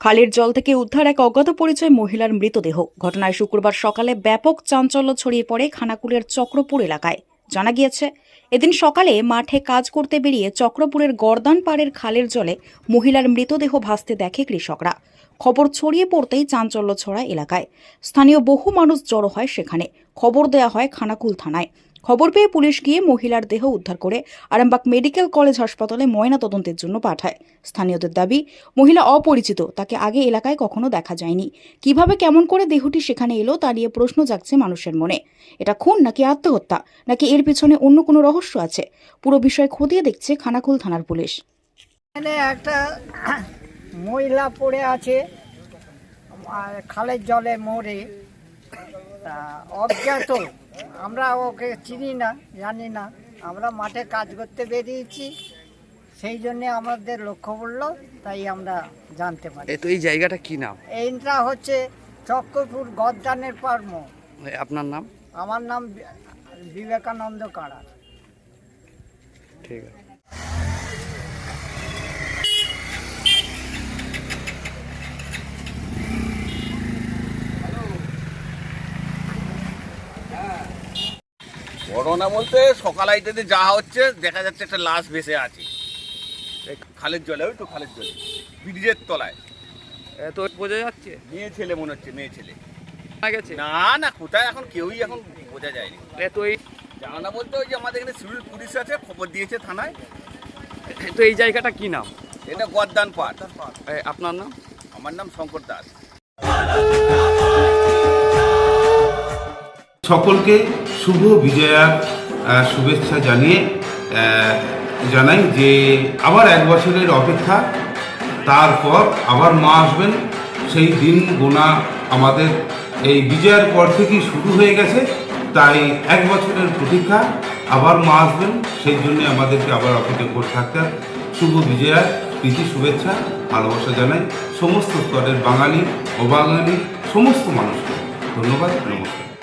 খালের জল থেকে উদ্ধার এক অজ্ঞাত পরিচয় মহিলার মৃতদেহ। ঘটনায় শুক্রবার সকালে ব্যাপক চাঞ্চল্য ছড়িয়ে পড়ে খানাকুলের চক্রপুর এলাকায়। জানা গিয়েছে, এদিন সকালে মাঠে কাজ করতে বেরিয়ে চক্রপুরের গর্দান পাড়ের খালের জলে মহিলার মৃতদেহ ভাসতে দেখে কৃষকরা। খবর ছড়িয়ে পড়তেই চাঞ্চল্য ছড়ায় এলাকায়। স্থানীয় বহু মানুষ জড়ো হয় সেখানে। খবর দেয়া হয় খানাকুল থানায়। খবর পেয়ে পুলিশ গিয়ে মহিলার দেহ উদ্ধার করে আরামবাগ মেডিকেল কলেজ হাসপাতালে ময়না তদন্তের জন্য পাঠায়। স্থানীয়দের দাবি, মহিলা অপরিচিত, তাকে আগে এলাকায় কখনো দেখা যায়নি। কীভাবে, কেমন করে দেহটি সেখানে এলো তা নিয়ে প্রশ্ন জাগছে মানুষের মনে। এটা খুন নাকি আত্মহত্যা, নাকি এর পিছনে অন্য কোনো রহস্য আছে? পুরো বিষয় খতিয়ে দেখছে খানাকুল থানার পুলিশ। একটা মহিলা পড়ে আছে খালের জলে মরে। অজ্ঞাত। আমরা ওকে চিনি না জানি না। আমরা মাঠে কাজ করতে বেরিয়েছি। সেই জন্যে আমাদের লক্ষ্য পড়ল তাই আমরা জানতে পারি। তো এই জায়গাটা কি নাম? এইটা হচ্ছে চক্রপুর গদ্দানের পার্ম আপনার নাম? আমার নাম বিবেকানন্দ কাড়া ঠিক আছে। ঘটনা বলতে সকাল আইটাতে যা হচ্ছে দেখা যাচ্ছে একটা লাশ ভেসে আছে। খালের জলে ওই তো খালের জলে ব্রিজের তলায়। তো বোঝা যাচ্ছে? মেয়ে ছেলে মনে হচ্ছে মেয়ে ছেলে। না গেছে? না না কোথায় এখন কেউই এখন বোঝা যায়নি। তো এই জানা বলতে ওই যে আমাদের এখানে সিভিল পুলিশ আছে খবর দিয়েছে থানায়। তো এই জায়গাটা কি নাম? এটা গদ্দান এ, আপনার নাম? আমার নাম শঙ্কর দাস। সকলকে শুভ বিজয়ার শুভেচ্ছা জানিয়ে জানাই যে আবার এক বছরের অপেক্ষা, তারপর আবার মা আসবেন। সেই দিন গোনা আমাদের এই বিজয়ার পর থেকেই শুরু হয়ে গেছে। তাই এক বছরের প্রতীক্ষা, আবার মা আসবেন। সেই জন্য আমাদেরকে আবার অপেক্ষা করে থাকতে। শুভ বিজয়ার প্রীতি, শুভেচ্ছা, ভালোবাসা জানাই সমস্ত স্তরের বাঙালি অবাঙালি সমস্ত মানুষকে। ধন্যবাদ, নমস্কার।